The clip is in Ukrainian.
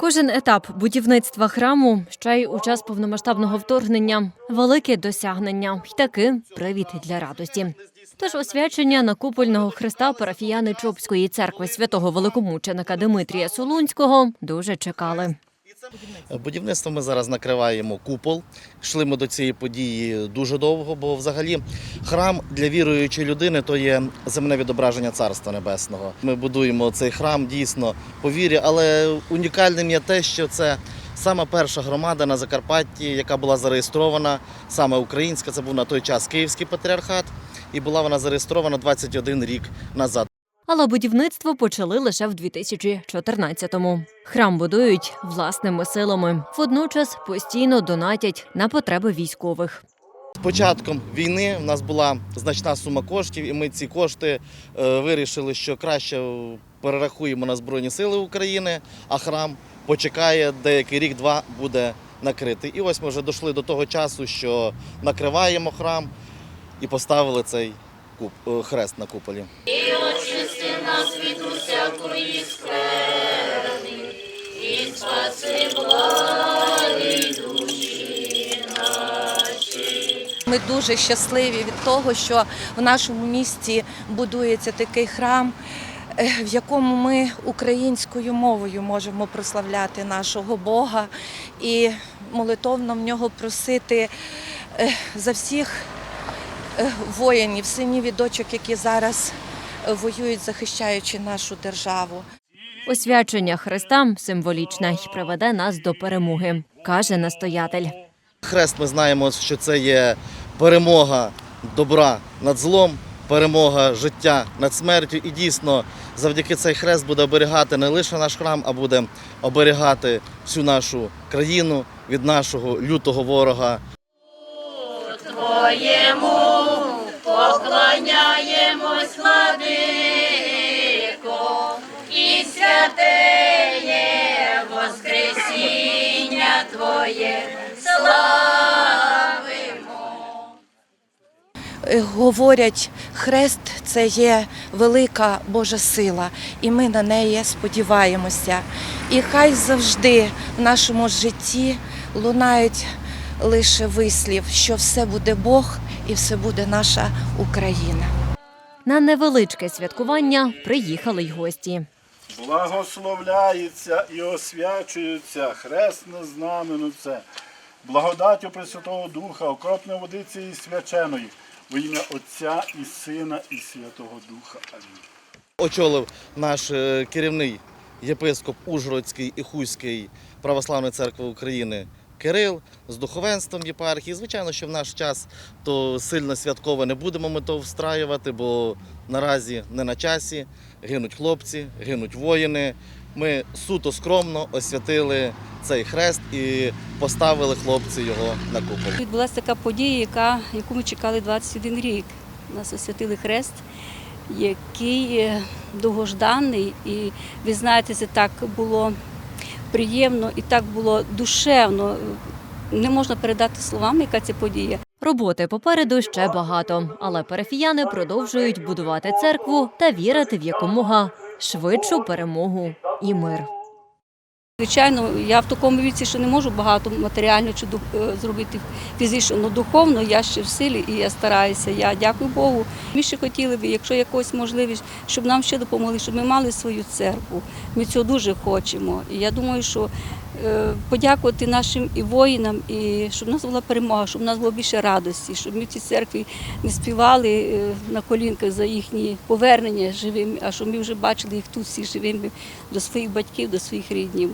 Кожен етап будівництва храму ще й у час повномасштабного вторгнення велике досягнення й таки привід для радості. Тож освячення накупольного хреста парафіяни Чопської церкви святого великомученика Димитрія Солунського дуже чекали. Будівництво ми зараз накриваємо купол. Йшли ми до цієї події дуже довго, бо взагалі храм для віруючої людини то є земне відображення Царства Небесного. Ми будуємо цей храм дійсно по вірі, але унікальним є те, що це саме перша громада на Закарпатті, яка була зареєстрована, саме українська. Це був на той час Київський патріархат, і була вона зареєстрована 21 рік назад. Але будівництво почали лише в 2014-му. Храм будують власними силами. Водночас постійно донатять на потреби військових. З початком війни в нас була значна сума коштів, і ми ці кошти е, вирішили, що краще перерахуємо на Збройні Сили України, а храм почекає деякий рік-два буде накритий. І ось ми вже дійшли до того часу, що накриваємо храм і поставили цей куп- е, хрест на куполі. Ми дуже щасливі від того, що в нашому місті будується такий храм, е, в якому ми українською мовою можемо прославляти нашого Бога і молитовно в нього просити е, за всіх е, воїнів, синів і дочок, які зараз воюють, захищаючи нашу державу. Освячення хреста символічне й приведе нас до перемоги, каже настоятель. Хрест ми знаємо, що це є перемога добра над злом, перемога життя над смертю. І дійсно, завдяки цей хрест буде оберігати не лише наш храм, а буде оберігати всю нашу країну від нашого лютого ворога. Е, Говорять, хрест це є велика Божа сила, і ми на неї сподіваємося. І хай завжди в нашому житті лунають лише вислів, що все буде Бог і все буде наша Україна. На невеличке святкування приїхали й гості. Благословляється і освячується хресне знамено благодаттю Пресвятого Духа, окропне водиці і свяченої, во ім'я Отця і Сина, і Святого Духа. Амінь. очолив наш е, керівний єпископ Ужгородський і Хуський Православної церкви України Кирил з духовенством єпархії. Звичайно, що в наш час то сильно святково не будемо ми то встраювати, бо наразі не на часі. Гинуть хлопці, гинуть воїни. Ми суто скромно освятили цей хрест і поставили хлопці його на купол. Відбулася така подія, яка, яку ми чекали 21 рік. Нас освятили хрест, який е, довгожданий. І ви знаєте, це так було приємно і так було душевно. Не можна передати словами, яка це подія. Роботи попереду ще багато, але парафіяни продовжують будувати церкву та вірити в якомога швидшу перемогу і мир. Звичайно, я в такому віці ще не можу багато матеріально чи е, зробити фізично, але духовно я ще в силі і я стараюся. Я дякую Богу. Ми ще хотіли б, якщо якось можливість, щоб нам ще допомогли, щоб ми мали свою церкву. Ми цього дуже хочемо. І я думаю, що е, подякувати нашим і воїнам, і щоб у нас була перемога, щоб у нас було більше радості, щоб ми в цій церкві не співали е, на колінках за їхні повернення живими, а щоб ми вже бачили їх тут всі живими до своїх батьків, до своїх ріднів.